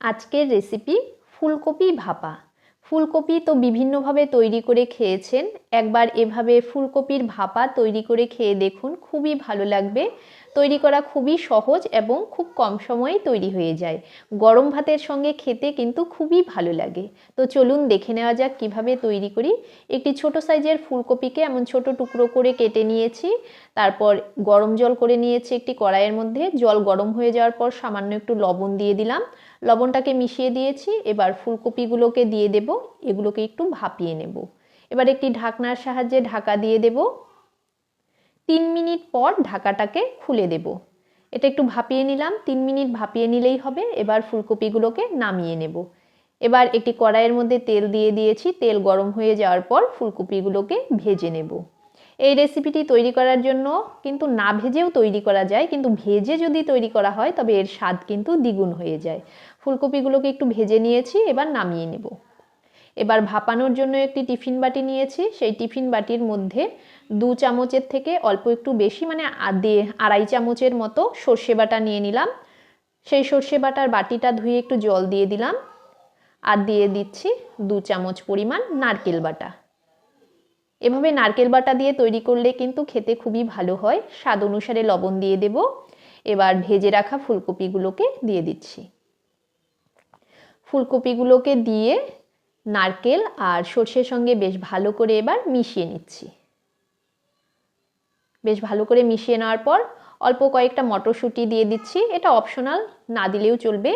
আজকের রেসিপি ফুলকপি ভাপা। ফুলকপি তো বিভিন্নভাবে তৈরি করে খেয়েছেন একবার এভাবে ফুলকপির ভাপা তৈরি করে খেয়ে দেখুন, খুবই ভালো লাগবে। তৈরি করা খুবই সহজ এবং খুব কম সময়ে তৈরি হয়ে যায়। গরম ভাতের সঙ্গে খেতে কিন্তু খুবই ভালো লাগে। তো চলুন দেখে নেওয়া যাক কীভাবে তৈরি করি। একটি ছোট সাইজের ফুলকপিকে এমন ছোট টুকরো করে কেটে নিয়েছি। তারপর গরম জল করে নিয়েছি একটি কড়াইয়ের মধ্যে। জল গরম হয়ে যাওয়ার পর সামান্য একটু লবণ দিয়ে দিলাম। লবণটাকে মিশিয়ে দিয়েছি। এবার ফুলকপিগুলোকে দিয়ে দেব। এগুলোকে একটু ভাপিয়ে নেব। এবার একটি ঢাকনার সাহায্যে ঢাকা দিয়ে দেব। তিন মিনিট পর ঢাকাটাকে খুলে দেব। এটা একটু ভাপিয়ে নিলাম। তিন মিনিট ভাপিয়ে নিলেই হবে। এবার ফুলকপিগুলোকে নামিয়ে নেব। এবার একটি কড়াইয়ের মধ্যে তেল দিয়ে দিয়েছি। তেল গরম হয়ে যাওয়ার পর ফুলকপিগুলোকে ভেজে নেব। এই রেসিপিটি তৈরি করার জন্য কিন্তু না ভেজেও তৈরি করা যায়। কিন্তু ভেজে যদি তৈরি করা হয়, তবে এর স্বাদ কিন্তু দ্বিগুণ হয়ে যায়। ফুলকপিগুলোকে একটু ভেজে নিয়েছি। এবার নামিয়ে নেব। এবার ভাপানোর জন্য একটি টিফিন বাটি নিয়েছি। সেই টিফিন বাটির মধ্যে দু চামচের থেকে অল্প একটু বেশি মানে আড়াই চামচের মতো সর্ষে বাটা নিয়ে নিলাম। সেই সর্ষে বাটার বাটিটা ধুয়ে একটু জল দিয়ে দিলাম। আর দিয়ে দিচ্ছি দু চামচ পরিমাণ নারকেল বাটা। এভাবে নারকেল বাটা দিয়ে তৈরি করলে কিন্তু খেতে খুবই ভালো হয়। স্বাদ অনুসারে লবণ দিয়ে দেব। এবার ভেজে রাখা ফুলকপিগুলোকে দিয়ে দিচ্ছি। ফুলকপিগুলোকে দিয়ে নারকেল আর সর্ষের সঙ্গে বেশ ভালো করে এবার মিশিয়ে নিচ্ছি। বেশ ভালো করে মিশিয়ে নেওয়ার পর অল্প কয়েকটা মটরশুঁটি দিয়ে দিচ্ছি। এটা অপশনাল, না দিলেও চলবে।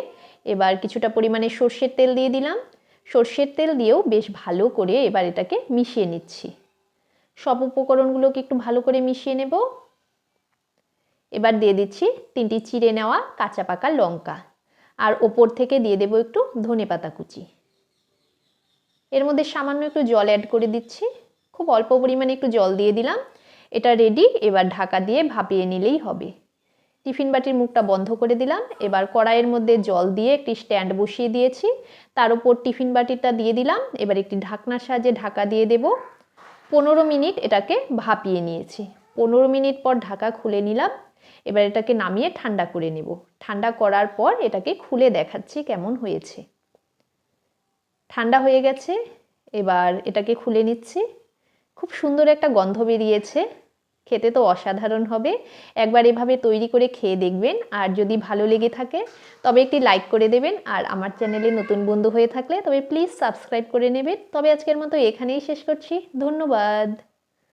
এবার কিছুটা পরিমাণে সর্ষের তেল দিয়ে দিলাম। সর্ষের তেল দিয়েও বেশ ভালো করে এবার এটাকে মিশিয়ে নিচ্ছি। সব উপকরণগুলোকে একটু ভালো করে মিশিয়ে নেব। এবার দিয়ে দিচ্ছি তিনটি চিড়ে নেওয়া কাঁচা পাকা লঙ্কা। আর ওপর থেকে দিয়ে দেবো একটু ধনে পাতা কুচি। এর মধ্যে সামান্য একটু জল অ্যাড করে দিচ্ছি। খুব অল্প পরিমাণে একটু জল দিয়ে দিলাম। এটা রেডি এবার ঢাকা দিয়ে ভাপিয়ে নিলেই হবে। টিফিন বাটির মুখটা বন্ধ করে দিলাম। এবার কড়াইয়ের মধ্যে জল দিয়ে একটি স্ট্যান্ড বসিয়ে দিয়েছি। তার উপর টিফিন বাটিটা দিয়ে দিলাম। এবার একটি ঢাকনার সাহায্যে ঢাকা দিয়ে দেব। পনেরো মিনিট এটাকে ভাপিয়ে নিয়েছি। পনেরো মিনিট পর ঢাকা খুলে নিলাম। এবার এটাকে নামিয়ে ঠান্ডা করে নেব। ঠান্ডা করার পর এটাকে খুলে দেখাচ্ছি কেমন হয়েছে। ঠান্ডা হয়ে গেছে, এবার এটাকে খুলে নিচ্ছি। খুব সুন্দর একটা গন্ধ বেরিয়েছে, খেতে তো অসাধারণ হবে। একবার এভাবে তৈরি করে খেয়ে দেখবেন, আর যদি ভালো লেগে থাকে, তবে একটি লাইক করে দেবেন, আর আমার চ্যানেলে নতুন বন্ধু হয়ে থাকলে তবে প্লিজ সাবস্ক্রাইব করে নেবেন। তবে আজকের মতো এখানেই শেষ করছি, ধন্যবাদ।